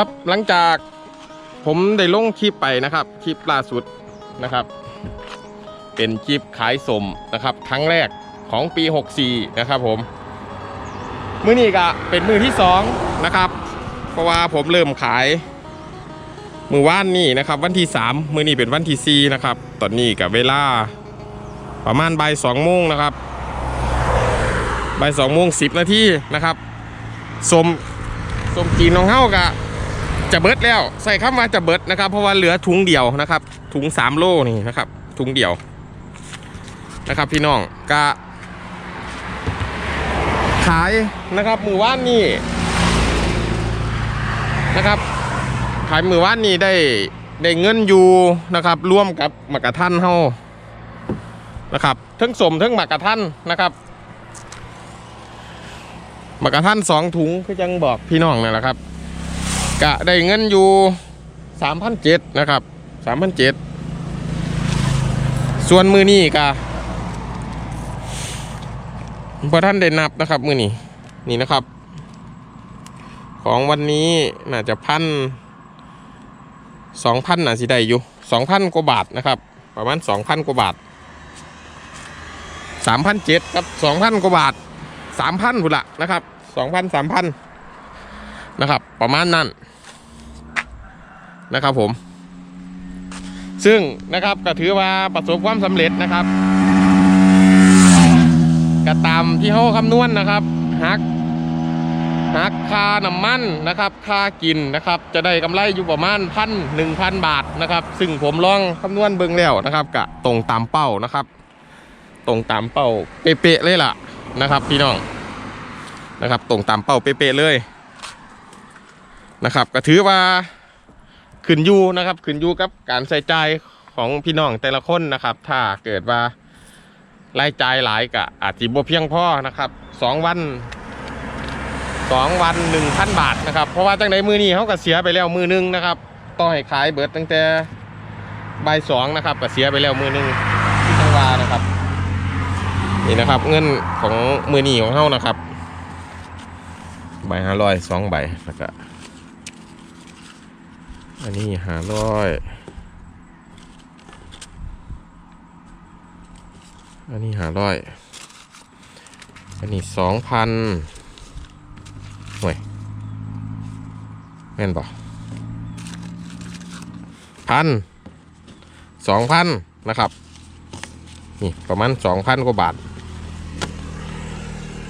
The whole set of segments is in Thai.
ครับหลังจากผมได้ลงคลิปไปนะครับคลิปล่าสุดนะครับ เป็นคลิปขายสมนะครับ ครั้งแรกของปี 64 นะครับผมมือนี้ก็เป็นมือที่สองนะครับเพราะว่าผมเริ่มขาย มือว่านนี่นะครับ วันที่ 3 มือนี้เป็นวันที่4นะครับ ตอนนี้กับเวลาประมาณบ่ายสองโมงนะครับบ่ายสองโมงสิบนาทีนะครับสมสมจีนน้องเฮ้ากะ จะเบิดแล้ว ใส่คำว่าจะเบิดนะครับ เพราะว่าเหลือถุงเดียวนะครับ ถุงสามโลนี่นะครับ ถุงเดียวนะครับ พี่น้องกะขายนะครับมือว่านนี่นะครับ ขายมือว่านนี่ได้ได้เงินอยู่นะครับ ร่วมกับหมากกะท่านเฮานะครับทั้งสมทั้งหมากกะท่านนะครับมากระท่านสองถุงคือจังบอกพี่น้องนั่แหละครับ กะได้เงินอยู่สามพันเจ็ดนะครับสามพันเจ็ดส่วนมือนี่กะพอท่านได้นับนะครับมือนี่นี่นะครับ ของวันนี้น่าจะพันสองพันน่าสิได้อยู่สองพันกว่าบาทนะครับ ประมาณสองพันกว่าบาทสามพันเจ็ดครับสองพันกว่าบาทสามพันพุ่นละนะครับสองพันสามพันนะครับ ประมาณนั้น นะครับผม ซึ่งนะครับก็ถือว่าประสบความสำเร็จนะครับก็ตามที่เขาคำนวณนะครับหักหักค่าน้ำมันนะครับค่ากินนะครับ จะได้กำไรอยู่ประมาณพันหนึ่งพันบาทนะครับ ซึ่งผมลองคำนวณเบิ่งแล้วนะครับกะตรงตามเป้านะครับ ตรงตามเป้าเป๊ะๆเลยล่ะนะครับ พี่น้องนะครับ ตรงตามเป้าเป๊ะๆเลยนะครับ ก็ถือว่า ขึ้นอยู่นะครับขึ้นอยู่กับการใส่ใจของพี่น้องแต่ละคนนะครับ ถ้าเกิดว่ารายจ่ายหลายก็อาจจะบ่เพียงพอนะครับสองวันสองวันหนึ่งพันบาทนะครับ เพราะว่าจังในมือนี้เขาก็เสียไปแล้วมือหนึงนะครับต้องให้ขายเบิดตั้งแต่ใบสองนะครับก็เสียไปแล้วมือหนึงที่จังหวานะครับนี่นะครับ เงินของมือนีของเฮานะครับ ใบห้าร้อยสองใบแล้วก็ อันนี้หาร้อย อันนี้หาร้อย อันนี้สองพันห่วยแม่นป่พันสองพันนะครับ นี่ประมาณสองพันกว่าบาท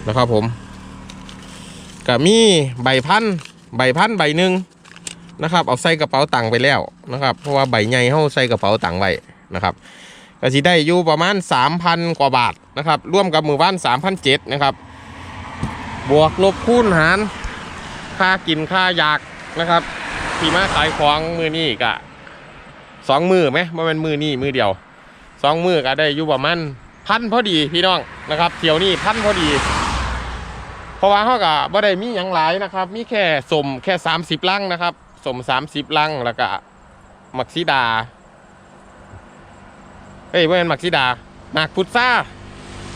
นะครับผมก็มีใบพันใบพันใบหนึ่ง นะครับ เอาใส่กระเป๋าตังค์ไปแล้วนะครับ เพราะว่าใบใหญ่เขาใส่กระเป๋าตังค์ไว้นะครับก็สิได้อยู่ประมาณ 3,000 กว่าบาทนะครับร่วมกับมือบ้าน3,007นะครับ บวกลบคูณหาร ค่ากินค่ายากนะครับที่มาขายของมือนี่กะสองมือไหมว่าเป็นมือนี่มือเดียวสองมือก็ได้อยู่ประมาณพันพอดีพี่น้องนะครับเที่ยวนี้พันพอดี เพราะว่าเขาก็บ่ได้มีหยังหลายนะครับ มีแค่สมแค่สามสิบลังนะครับ สมสามสิบลังแล้วก็มักซิดาเฮ้ยว่าเป็นมักซิดาหนักพุทซ่า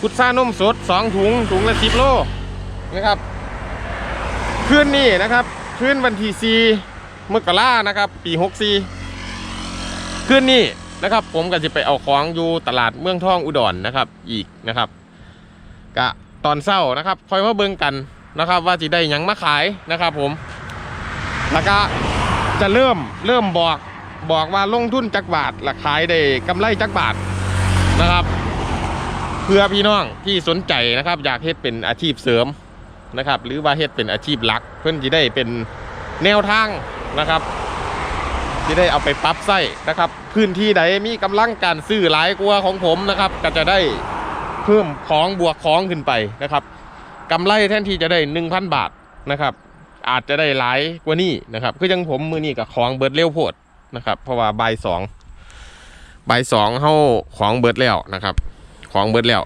พุทซ่านมสดสองถุงถุงละสิบโลนะครับคืนนี้นะครับคืนวันที่สี่มกรานะครับ ปีหกสี่คืนนี้นะครับ ผมก็จะไปเอาของอยู่ตลาดเมืองทองอุดรนะครับ อีกนะครับกะตอนเศร้านะครับ คอยมาเบิ่งกันนะครับ ว่าจะได้ยังมาขายนะครับ ผมแล้วก็ จะเริ่มเริ่มบอกบอกว่าลงทุนจักบาทและขายได้กำไรจักบาทนะครับ เพื่อพี่น้องที่สนใจนะครับ อยากเฮ็ดเป็นอาชีพเสริมนะครับ หรือว่าเฮ็ดเป็นอาชีพหลัก เพื่อนจะได้เป็นแนวทางนะครับที่ได้เอาไปปรับไส้นะครับ พื้นที่ใดมีกำลังการซื้อหลายกว่าของผมนะครับ ก็จะได้เพิ่มของบวกของขึ้นไปนะครับกำไรแทนที่จะได้ 1,000 บาทนะครับ อาจจะได้หลายกว่านี้นะครับคือจังผมมือนี้กับของเบิร์ดเร็วโพดนะครับ เพราะว่าใบสองใบสองเข้าของเบิร์ดแล้วนะครับ ของเบิร์ดแล้ว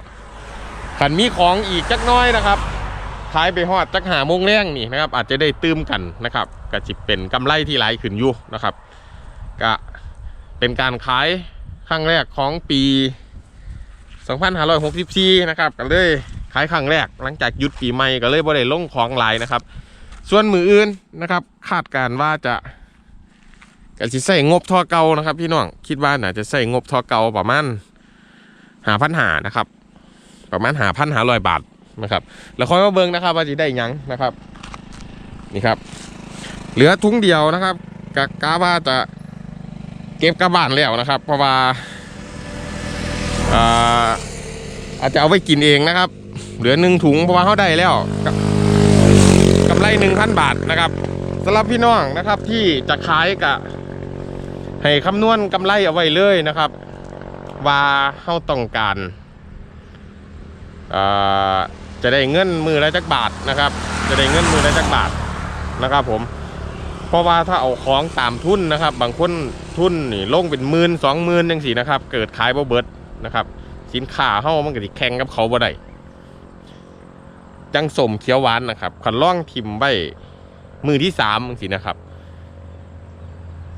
ขันมีของอีกจักน้อยนะครับขายไปฮอดจักหาโมงแรงนี่นะครับ อาจจะได้ตื้มกันนะครับก็จิเป็นกำไรที่หลายขึ้นอยู่นะครับก็เป็นการขายครั้งแรกของปี 2564 นะครับก็เลยขายครั้งแรกหลังจากหยุดปีใหม่ก็เลยบ่ได้ลงของหลายนะครับ ส่วนมืออื่นนะครับ คาดการว่าจะกสิใส่งบทอเก่านะครับ พี่น้องคิดว่าน่าจะใส่งบทอเก่าประมาณหาพันหานะครับ ประมาณหาพันหาร้อยบาทนะครับ แล้วค่อยมาเบิ่งนะครับ ว่าจะได้ยังนะครับ นี่ครับ เหลือถุงเดียวนะครับกะกาว่าจะเก็บกลับบานแล้วนะครับ เพราะว่าอาอาจจะเอาไว้กินเองนะครับ เหลือหนึ่งถุงเพราะว่าเขาได้แล้ว กับกำไรหนึ่งพันบาทนะครับสำหรับพี่น้องนะครับที่จะขายกะให้คำนวณกำไรเอาไว้เลยนะครับ ว่าเขาต้องการจะได้เงินมือละจักบาทนะครับ จะได้เงินมือละจักบาทนะครับ ผม เพราะว่าถ้าเอาของตามทุนนะครับ บางคนทุนนี่ลงเป็นหมื่นสองหมื่นยังสี่นะครับ เกิดขายบ่เบิดนะครับ สินค้าเฮามันก็สิแข่งกับเขาบ่ได้ จังสมเขียวหวานนะครับขันล่องทิมไว้มือที่สามสินะครับ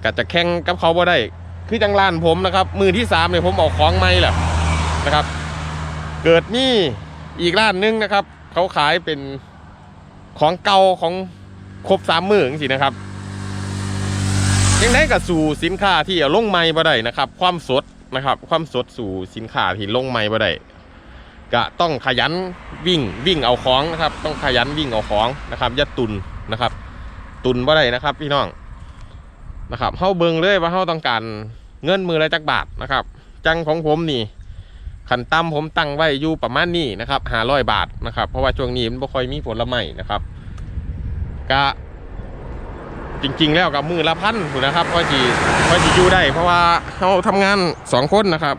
ก็จะแข่งกับเขาบ่ได้ คือจังร้านผมนะครับ มือที่สามเนี่ยผมออกของไม่แหละนะครับ เกิดนี่อีกร้านหนึงนะครับ เขาขายเป็นของเก่าของครบสามมือสินะครับยังได้กับสู่สินค้าที่ลงไม่บ่ได้นะครับ ความสดนะครับ ความสดสู่สินค้าที่ลงไม่บ่ได้ ก็ต้องขยันวิ่งวิ่งเอาของนะครับ ต้องขยันวิ่งเอาของนะครับอย่าตุนนะครับ ตุนบ่ได้นะครับ พี่น้องนะครับเฮาเบิงเลยว่าเฮาต้องการเงินมือละจักบาทนะครับ จังของผมนี่ขันตั้มผมตั้งไว้อยู่ประมาณนี้นะครับหาร้อยบาทนะครับ เพราะว่าช่วงนี้มันบ่ค่อยมีผลไม้นะครับก็จริง ๆ แล้วกับมือละพันถูกนะครับก็จีก็จีอยู่ได้ เพราะว่าเขาทำงานสองคนนะครับ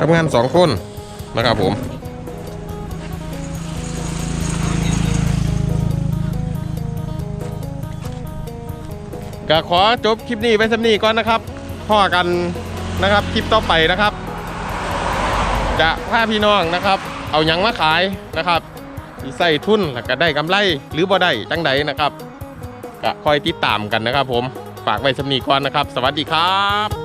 ทำงานสองคน นะครับผมก็ขอจบคลิปนี้ไว้สักนี้ก่อนนะครับพ่อกันนะครับคลิปต่อไปนะครับ จะพาพี่น้องนะครับ เอาหยังมาขายนะครับใส่ทุนแล้วก็ได้กำไรหรือบ่ได้จังใดนะครับก็คอยติดตามกันนะครับ ผมฝากไว้สำนีก่อนนะครับ สวัสดีครับ